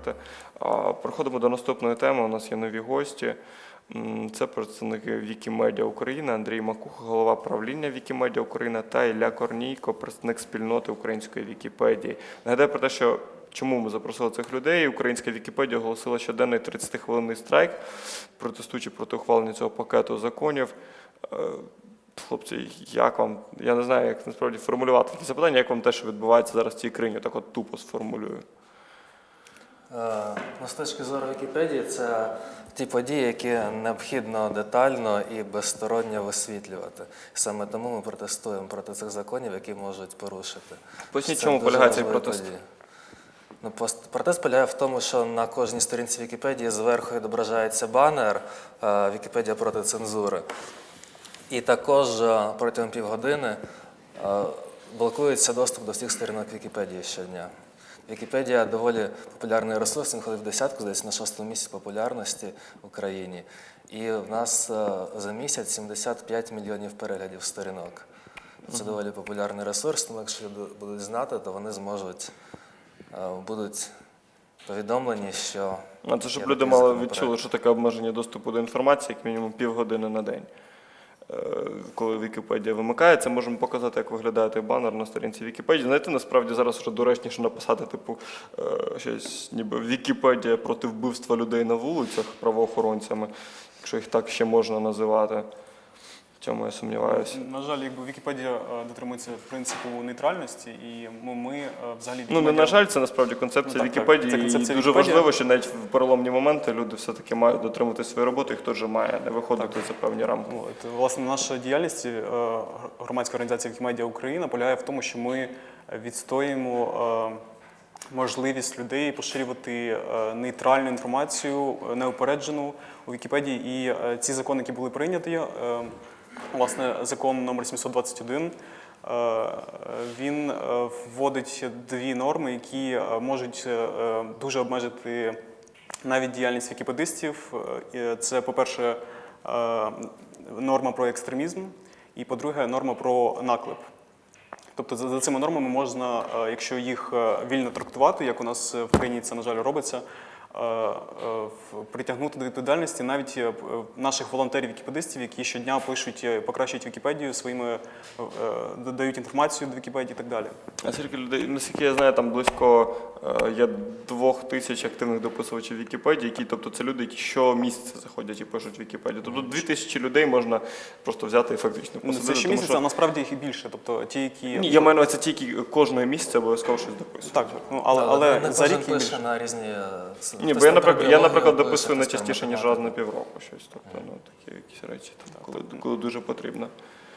говорити. А, Переходимо до наступної теми. У нас є нові гості. Це представники Вікімедіа України, Андрій Макуха, голова правління Вікімедіа України та Ілля Корнійко, представник спільноти української Вікіпедії. Нагадаю про те, що чому ми запросили цих людей. Українська Вікіпедія оголосила щоденний 30-хвилинний страйк, протестуючи проти ухвалення цього пакету законів. Е, Хлопці, як вам? Я не знаю, як насправді формулювати такі запитання, як вам те, що відбувається зараз в цій країні, так от тупо сформулюю. Е, Ну, зору Вікіпедії, це ті події, які необхідно детально і безсторонньо висвітлювати. Саме тому ми протестуємо проти цих законів, які можуть порушити. Поясніть, чому полягає цей протест? події. Ну, протест полягає в тому, що на кожній сторінці Вікіпедії зверху відображається банер е, Вікіпедія проти цензури. І також е, протягом півгодини блокується доступ до всіх сторінок Вікіпедії щодня. Вікіпедія доволі популярний ресурс, він ходить в десятку, десь на шостому місці популярності в Україні. І в нас е, за місяць 75 мільйонів переглядів сторінок. Це доволі популярний ресурс, тому якщо люди будуть знати, то вони зможуть е, будуть повідомлені, що А це щоб люди мали відчули, що таке обмеження доступу до інформації, як мінімум півгодини на день. Е, Коли Вікіпедія вимикається, можемо показати, як виглядає той банер на сторінці Вікіпедії. Знаєте, насправді зараз вже доречніше написати, типу, е, щось ніби Вікіпедія проти вбивства людей на вулицях правоохоронцями, якщо їх так ще можна називати. В цьому я сумніваюся. На жаль, якби Вікіпедія е, дотримується принципу нейтральності, і ми, ми е, взагалі Ну, не на жаль, це насправді концепція Ну, так, так. Це концепція і дуже Вікіпедії. важливо, що навіть в переломні моменти люди все-таки мають дотримувати своєї роботи, і хто же має не виходити за певні рамки. От, власне, наша діяльність е, громадської організації Вікімедіа Україна полягає в тому, що ми відстоїмо можливість людей поширювати нейтральну інформацію, неупереджену у Вікіпедії. І ці закони, які були прийняті, власне, закон номер 721, е, він е, вводить дві норми, які е, можуть дуже обмежити навіть діяльність вікіпедистів. Це, по-перше, норма про екстремізм, і по-друге, норма про наклеп. Тобто за, цими нормами можна, якщо їх вільно трактувати, як у нас в країні це, на жаль, робиться, притягнути до відповідальності навіть е, е, наших волонтерів-вікіпедистів, які щодня пишуть, е, покращують Вікіпедію своїми, е, е, додають інформацію до Вікіпедії і так далі. А скільки людей, наскільки я знаю, там близько е, є двох тисяч активних дописувачів Вікіпедії, які, тобто це люди, які щомісяця заходять і пишуть Вікіпедію. Тобто дві тисячі людей можна просто взяти і фактично Ну, посадити. Це щомісяця, а насправді їх і більше. Тобто ті, які Ні, я маю на увазі ті, які кожного місяця обов'язково щось дописують. так, ну але, Але але не за рік пише більше. на різні. Ні, бо я, на наприклад, я, наприклад, дописую не частіше, ніж раз на півроку щось. Тобто, ну, такі якісь речі, там, коли, коли дуже потрібно.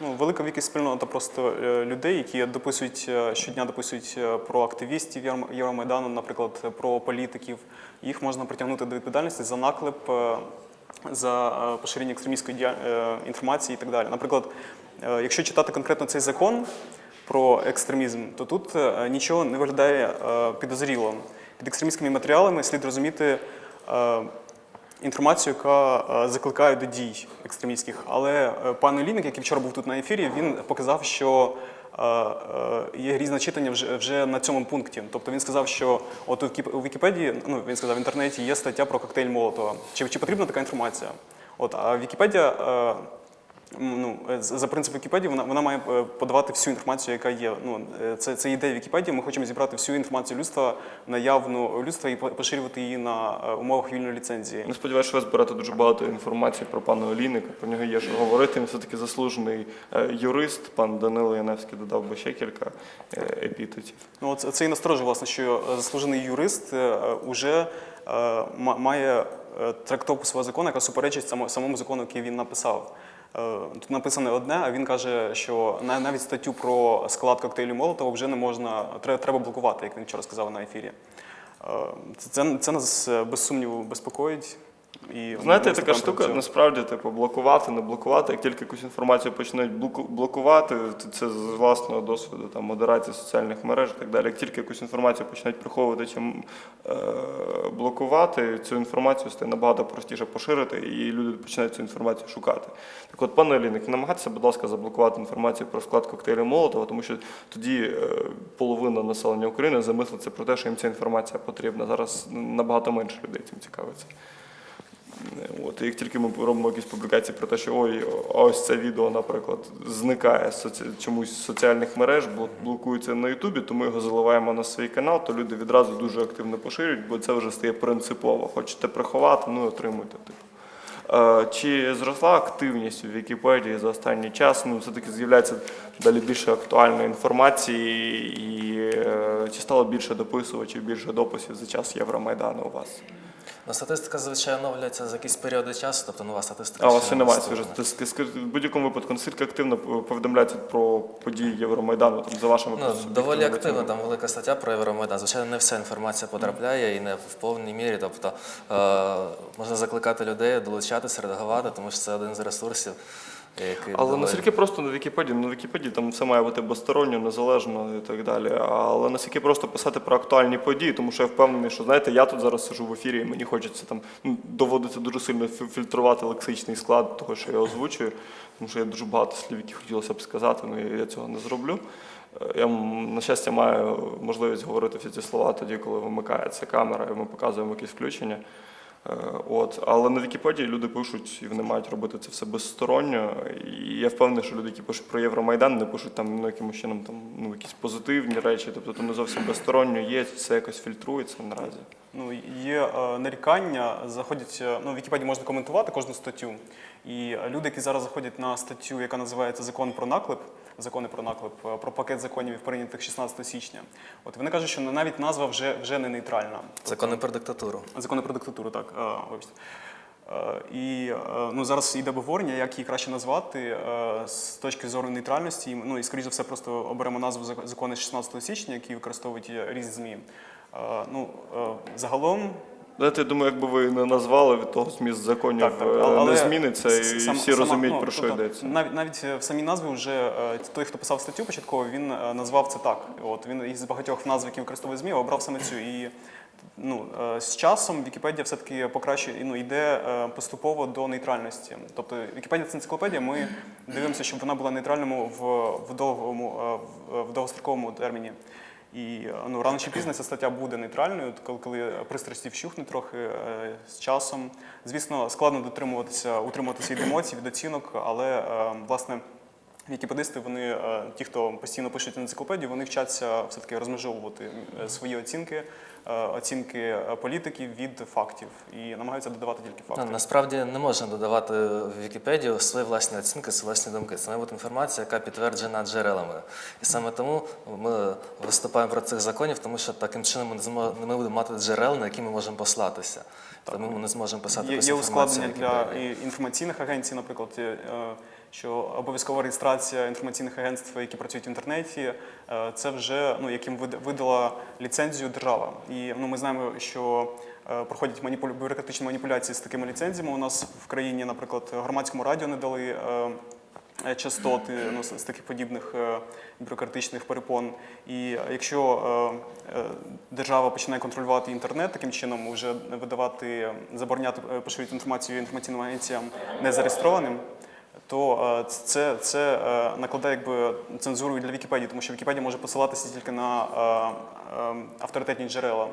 Ну, велика віки спільнота просто е, людей, які дописують е, щодня дописують е, про активістів Євромайдану, наприклад, про політиків. Їх можна притягнути до відповідальності за наклеп, за поширення екстремістської інформації і так далі. Наприклад, якщо читати конкретно цей закон про екстремізм, то тут нічого не виглядає підозріло. Під екстремістськими матеріалами слід розуміти. е, інформацію, яка е, закликає до дій екстремістських. Але е, пан Олійник, який вчора був тут на ефірі, він показав, що є різне читання вже, на цьому пункті. Тобто він сказав, що от у Вікіпедії, ну він сказав, в інтернеті є стаття про коктейль Молотова. Чи, чи потрібна така інформація? От, а Вікіпедія. Ну, е, за принцип Вікіпедії вона, вона має е, подавати всю інформацію, яка є. Ну, е, це, це ідея Вікіпедії. Ми хочемо зібрати всю інформацію людства наявну людства і по- поширювати її на умовах вільної ліцензії. Ну, сподіваюся, що ви зберете дуже багато інформації про пана Олійника. Про нього є що говорити. Він все-таки заслужений е, юрист. Пан Данило Яневський додав би ще кілька епітетів. Ну, це і насторожує, власне, що заслужений юрист уже ма- має трактовку свого закону, яка суперечить самому закону, який він написав. Е, Тут написане одне, а він каже, що на- навіть статтю про склад коктейлю Молотова вже не можна, треба блокувати, як він вчора сказав на ефірі. Е, Це, це, це нас е, без сумніву безпокоїть. І Знаєте, така виступаємо штука, насправді, типу, блокувати, не блокувати. Як тільки якусь інформацію почнуть блокувати, то це з власного досвіду, там, модерації соціальних мереж і так далі. Як тільки якусь інформацію почнуть приховувати чи е, блокувати, цю інформацію стає набагато простіше поширити, і люди починають цю інформацію шукати. Так от, пане Ліник, намагайтеся, будь ласка, заблокувати інформацію про склад коктейлю Молотова, тому що тоді е, половина населення України замислиться про те, що їм ця інформація потрібна. Зараз набагато менше людей цим цікавиться. От, як тільки ми робимо якісь публікації про те, що ой, ось це відео, наприклад, зникає соці... чомусь з соціальних мереж, бл- блокується на Ютубі, то ми його заливаємо на свій канал, то люди відразу дуже активно поширюють, бо це вже стає принципово. Хочете приховати, ну і отримуйте. Типу. Е, Чи зросла активність у Вікіпедії за останній час? Ну, все-таки з'являється далі більше актуальної інформації, і е, чи стало більше дописувачів, більше дописів за час Євромайдану у вас? Ну, статистика, звичайно, оновлюється за якісь періоди часу, тобто нова статистика. А у вас ще немає свіжа статистики. В будь-якому випадку наскільки активно повідомляється про події Євромайдану там за вашими Ну, доволі активно, там велика стаття про Євромайдан. Звичайно, не вся інформація потрапляє і не в повній мірі. Тобто е, можна закликати людей долучатися, редагувати, тому що це один з ресурсів, який Але доволі- наскільки просто на Вікіпедії, на Вікіпедії там все має бути безсторонньо, незалежно і так далі. Але наскільки просто писати про актуальні події, тому що я впевнений, що знаєте, я тут зараз сижу в ефірі, і мені хочеться там ну, доводиться дуже сильно фільтрувати лексичний склад того, що я озвучую, тому що є дуже багато слів, які хотілося б сказати, але я цього не зроблю. Е, Я, на щастя, маю можливість говорити всі ці слова тоді, коли вимикається камера, і ми показуємо якісь включення. Е, От, але на Вікіпедії люди пишуть, і вони мають робити це все безсторонньо. І я впевнений, що люди, які пишуть про Євромайдан, не пишуть там ну, якимось чином там ну якісь позитивні речі, тобто то не зовсім безсторонньо є, це якось фільтрується наразі. Ну, є е, нарікання, заходять, е, ну, в Вікіпедії можна коментувати кожну статтю. І люди, які зараз заходять на статтю, яка називається Закон про наклеп, закони про наклеп, е, про пакет законів, прийнятих 16 січня. От вони кажуть, що навіть назва вже, вже не нейтральна. Закони про диктатуру. Закони про диктатуру, так, е, вибачте. Е, І ну, зараз йде обговорення, як її краще назвати з точки зору нейтральності. Ну і скоріш за все, просто оберемо назву закони 16 січня, які використовують різні ЗМІ. Ну, загалом Знаєте, я думаю, якби ви не назвали від того зміст законів Так, так, е, але не зміниться, і сам- всі сама- розуміють, ну, про що тобто, йдеться. Навіть навіть е, в самій назві вже е, той, хто писав статтю початково, він назвав це так. От він із багатьох назв, які використовує ЗМІ, обрав саме цю. І ну, з часом Вікіпедія все-таки покращує, ну, йде поступово до нейтральності. Тобто Вікіпедія це енциклопедія, ми дивимося, щоб вона була нейтральною в, в, довгому, в- в довгостроковому терміні. І е, ну, рано чи пізно ця стаття буде нейтральною, коли, пристрасті вщухнуть трохи е, з часом. Звісно, складно дотримуватися, утримуватися від емоцій, від оцінок, але е, власне. Вікіпедисти, вони, ті, хто постійно пишуть енциклопедію, вони вчаться все-таки розмежовувати свої оцінки, оцінки е, політиків від фактів і намагаються додавати тільки Ну, факти. насправді не можна додавати в Вікіпедію свої власні оцінки, свої власні думки. Це має бути інформація, яка підтверджена джерелами. І саме тому ми виступаємо про цих законів, тому що таким чином ми не змо- ми будемо мати джерел, на які ми можемо послатися. Тому ми не зможемо писати Є, якусь є ускладнення для інформаційних агенцій, наприклад, е, що обов'язкова реєстрація інформаційних агентств, які працюють в інтернеті, е, це вже ну, яким видала ліцензію держава. І ну, ми знаємо, що е, проходять маніпулю... бюрократичні маніпуляції з такими ліцензіями. У нас в країні, наприклад, громадському радіо не дали. е, Частоти ну, з таких подібних бюрократичних перепон. І якщо держава починає контролювати інтернет, таким чином вже видавати, забороняти поширювати інформацію інформаційним агенціям незареєстрованим, то е, це, це е, накладає якби цензуру і для Вікіпедії, тому що Вікіпедія може посилатися тільки на е, авторитетні джерела.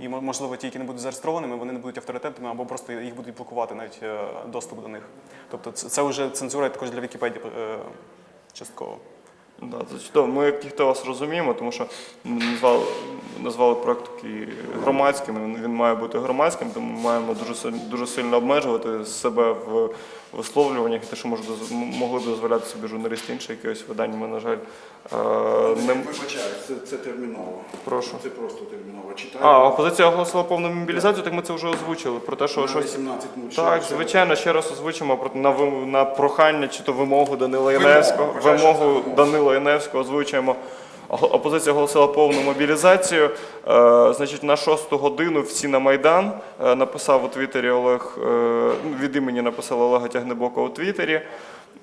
І можливо, ті, які не будуть зареєстрованими, вони не будуть авторитетними або просто їх будуть блокувати навіть доступ до них. Тобто це, це вже цензура також для Вікіпедії частково. Да, це чудово. Ми як вас розуміємо, тому що ми назвали, назвали проект такий громадським. Він, має бути громадським, тому ми маємо дуже сильно, дуже сильно обмежувати себе в висловлюваннях, те, що може доз- м- могли дозволяти собі журналісти інших якихось видань. Ми, на жаль, е, не Вибачаю, це, це терміново. прошу. Це просто терміново. Читаю. А, опозиція оголосила повну мобілізацію, так ми це вже озвучили. Про те, що На щось. 18.06. Так, звичайно, ще раз озвучимо на на прохання чи то вимогу Данила Яневського, Вимогу, вимогу Данила Яневського озвучуємо. Опозиція оголосила повну мобілізацію. Е, Значить, на шосту годину всі на Майдан е, написав у Твіттері Олег е, від імені написала Олега Тягнебока у Твіттері.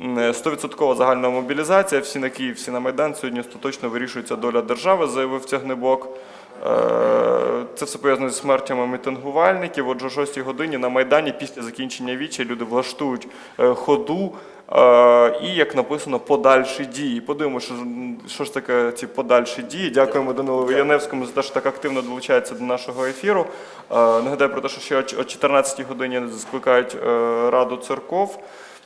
М, е, Стовідсоткова загальна мобілізація. Всі на Київ, всі на Майдан. Сьогодні остаточно вирішується доля держави, заявив Тягнебок. Е, Це все пов'язано зі смертями мітингувальників. Отже, о 6 годині на Майдані після закінчення віча люди влаштують е, ходу. е, І, як написано, подальші дії. Подивимося, що, ж таке ці подальші дії. Дякуємо Данилу Яневському за те, що так активно долучається до нашого ефіру. Нагадаю про те, що ще о 14 годині скликають Раду церков.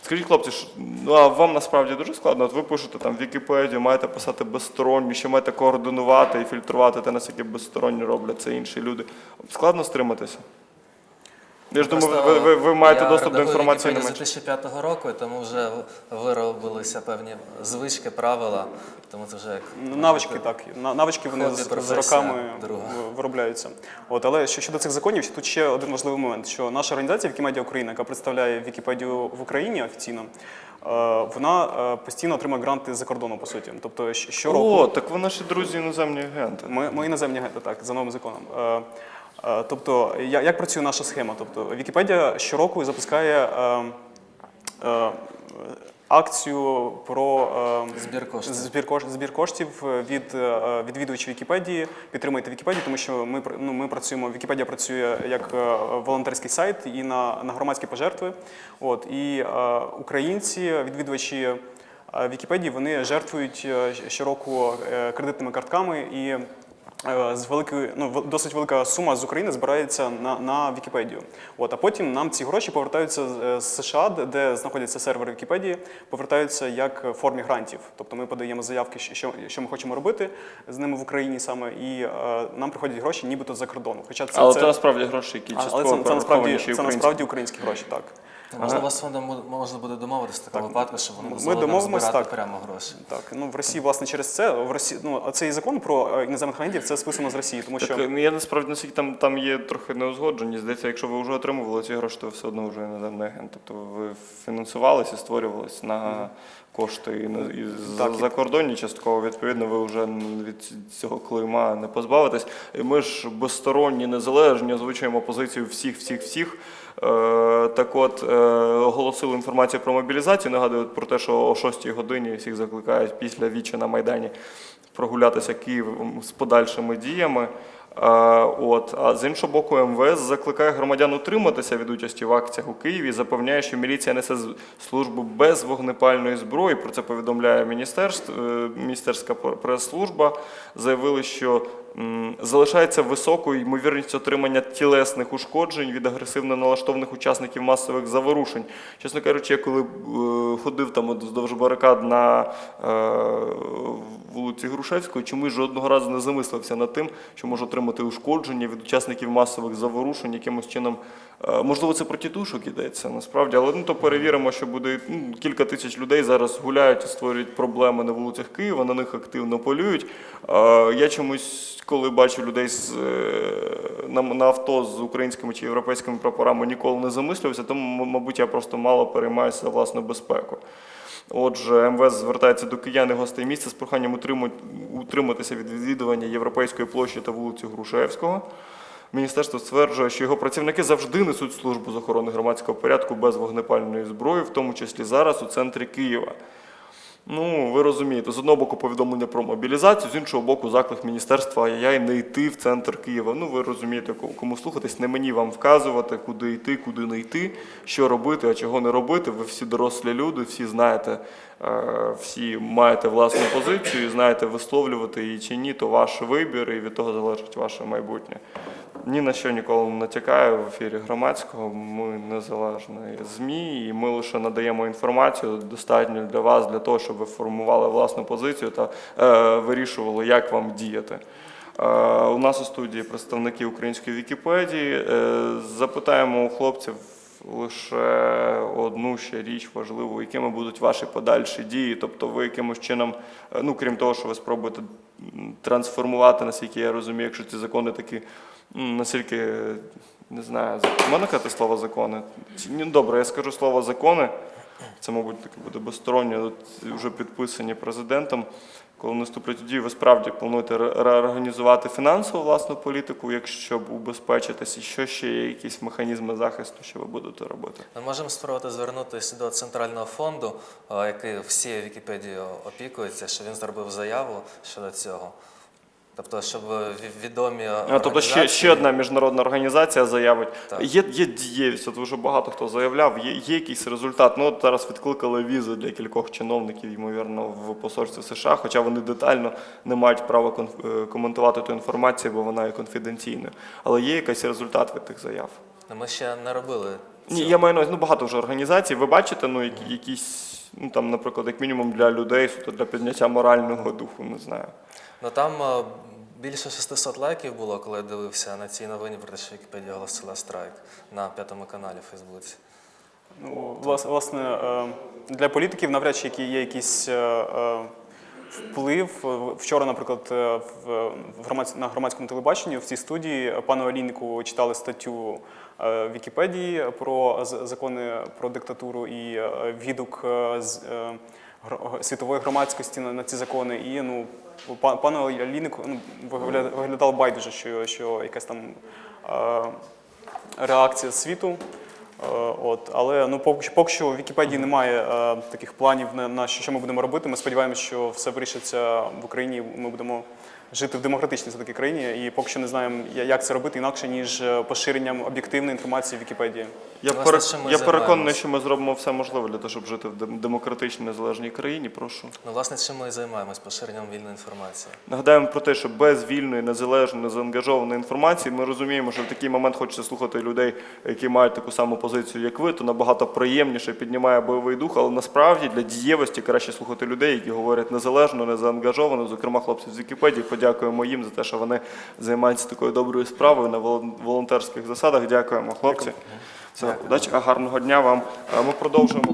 Скажіть, хлопці, ну а вам насправді дуже складно. От ви пишете там Вікіпедію, маєте писати безсторонні, ще маєте координувати і фільтрувати те, наскільки безсторонні роблять це інші люди. Складно стриматися. Я ж думаю, ви, ви, ви маєте я доступ до інформації не з 2005 року, і тому вже виробилися певні звички, правила. Тому це вже як Навички так, на- навички вони з, з роками друга. виробляються. От, але що- щодо цих законів, тут ще один важливий момент, що наша організація Вікімедіа Україна, яка представляє Вікіпедію в Україні офіційно, е, вона е, постійно отримує гранти за кордону, по суті. Тобто щороку О, так ви наші друзі іноземні агенти. ми, ми іноземні агенти, так, за новим законом. Е, тобто, як працює наша схема? Тобто, Вікіпедія щороку запускає е, е, акцію про Збір коштів. збір, кош- збір коштів від відвідувачів Вікіпедії. Підтримайте Вікіпедію, тому що ми ну, ми працюємо. Вікіпедія працює як волонтерський сайт і на, на громадські пожертви. От і українці, відвідувачі. Вікіпедії вони жертвують щороку кредитними картками і з великої, ну досить велика сума з України збирається на, на Вікіпедію. От а потім нам ці гроші повертаються з- е, США, де- знаходяться сервери Вікіпедії, повертаються як в формі грантів. Тобто ми подаємо заявки, що- що, ми хочемо робити з ними в Україні саме, і е, нам приходять гроші, нібито за кордону. Хоча це Але це, це насправді гроші, які частково але це, це насправді ще й це насправді українські гроші, так. Можливо з фондом можна буде домовитися в такому випадку, щоб вони Ми дозволили збирати так. прямо гроші. Так, ну в Росії, власне, через це в Росії, ну цей закон про е, іноземних агентів це списано з Росії, тому що Так, ну, я насправді наскільки там, там є трохи неузгодженість. Здається, якщо ви вже отримували ці гроші, то ви все одно вже іноземний агент. Тобто ви фінансувалися, створювалися на кошти і, і Так, за, і- закордонні частково. Відповідно, ви вже від цього клейма не позбавитесь. І ми ж безсторонні, незалежні, озвучуємо позицію всіх, всіх, всіх. Е, так от е, оголосили інформацію про мобілізацію. Нагадую про те, що о 6 годині всіх закликають після вічі на Майдані прогулятися Києвом з подальшими діями. Е, От, а з іншого боку, МВС закликає громадян утриматися від участі в акціях у Києві. Запевняє, що міліція несе службу без вогнепальної зброї. Про це повідомляє міністерство, е, міністерська прес-служба. Заявили, що залишається високою ймовірність отримання тілесних ушкоджень від агресивно налаштованих учасників масових заворушень. Чесно кажучи, я коли е, ходив там вздовж барикад на е, вулиці Грушевської, чомусь жодного разу не замислився над тим, що може отримати ушкодження від учасників масових заворушень, якимось чином. е, Можливо, це про тітушок йдеться насправді, але ну то перевіримо, що буде ну, кілька тисяч людей зараз гуляють і створюють проблеми на вулицях Києва, на них активно полюють. Я чомусь, коли бачу людей з, е, на, на авто з українськими чи європейськими прапорами, ніколи не замислювався, тому, мабуть, я просто мало переймаюся власну безпеку. Отже, МВС звертається до киян і гостей міста з проханням утриматися від відвідування Європейської площі та вулиці Грушевського. Міністерство стверджує, що його працівники завжди несуть службу з охорони громадського порядку без вогнепальної зброї, в тому числі зараз у центрі Києва. Ну, ви розумієте, з одного боку повідомлення про мобілізацію, з іншого боку, заклик міністерства ай-яй не йти в центр Києва. Ну, ви розумієте, кому- слухатись, не мені вам вказувати, куди йти, куди не йти, що робити, а чого не робити. Ви всі дорослі люди, всі знаєте, е, всі маєте власну позицію, знаєте, висловлювати її чи ні, то ваш вибір, і від того залежить ваше майбутнє. Ні на що ніколи не натякаю в ефірі громадського. Ми незалежні ЗМІ, і ми лише надаємо інформацію достатньо для вас, для того, щоб ви формували власну позицію та е, вирішували, як вам діяти. Е, у нас у студії представники української Вікіпедії. Е, запитаємо у хлопців лише одну ще річ важливу, якими будуть ваші подальші дії. Тобто ви якимось чином, е, ну крім того, що ви спробуєте трансформувати, наскільки я розумію, якщо ці закони такі, наскільки не знаю, можна казати слово закони? Чи- Добре, я скажу слово закони. Це, мабуть, таке буде безстороннє, вже підписані президентом. Коли наступлять дії, ви справді плануєте реорганізувати фінансову власну політику, якщо б убезпечитись, що ще є якісь механізми захисту, що ви будете робити? Ми можемо спробувати звернутися до центрального фонду, е, який всією Вікіпедією опікується, що він зробив заяву щодо цього. Тобто, щоб відомі А, тобто ще, ще одна міжнародна організація заявить. Так. Є, є дієвість, от вже багато хто заявляв, є, є якийсь результат. Ну, от зараз відкликали візи для кількох чиновників, ймовірно, в посольстві США, хоча вони детально не мають права е, коментувати ту інформацію, бо вона є конфіденційною. Але є якийсь результат від тих заяв. Ну, Ми ще не робили Ні, я маю на увазі, ну багато вже організацій. Ви бачите, ну які, якісь, ну там, наприклад, як мінімум для людей, суто для підняття морального духу, не знаю. Ну там е, більше 600 лайків було, коли я дивився на цій новині про те, що Вікіпедія оголосила страйк на п'ятому каналі в Фейсбуці. Ну, влас- власне, е, для політиків навряд чи є якийсь е, вплив. Вчора, наприклад, на громадському телебаченні в цій студії пану Аліннику читали статтю Вікіпедії про закони про диктатуру і відгук з світової громадськості на, ці закони. І ну, па- пану Аліннику ну, вигляда- виглядало байдуже, що, що якась там е, реакція світу. Е, От, але ну поки що, поки що в Вікіпедії немає е, таких планів на, на що, що ми будемо робити. Ми сподіваємося, що все вирішиться в Україні. Ми будемо жити в демократичній все-таки країні, і поки що не знаємо, як це робити інакше ніж е, поширенням об'єктивної інформації в Вікіпедії. Я, Власне, перек- чим ми я переконаний, займаємось? що ми зробимо все можливе для того, щоб жити в дем- демократичній незалежній країні. Прошу. Ну, власне, чим ми і займаємось поширенням вільної інформації. Нагадаємо про те, що без вільної, незалежної, незаангажованої інформації ми розуміємо, що в такий момент хочеться слухати людей, які мають таку саму позицію, як ви, то набагато приємніше піднімає бойовий дух, але насправді для дієвості краще слухати людей, які говорять незалежно, незаангажовано. Зокрема, хлопців з Вікіпедії. Подякуємо їм за те, що вони займаються такою доброю справою на волон- волонтерських засадах. Дякуємо, хлопці. Все, удачі, гарного дня вам. Ми продовжуємо.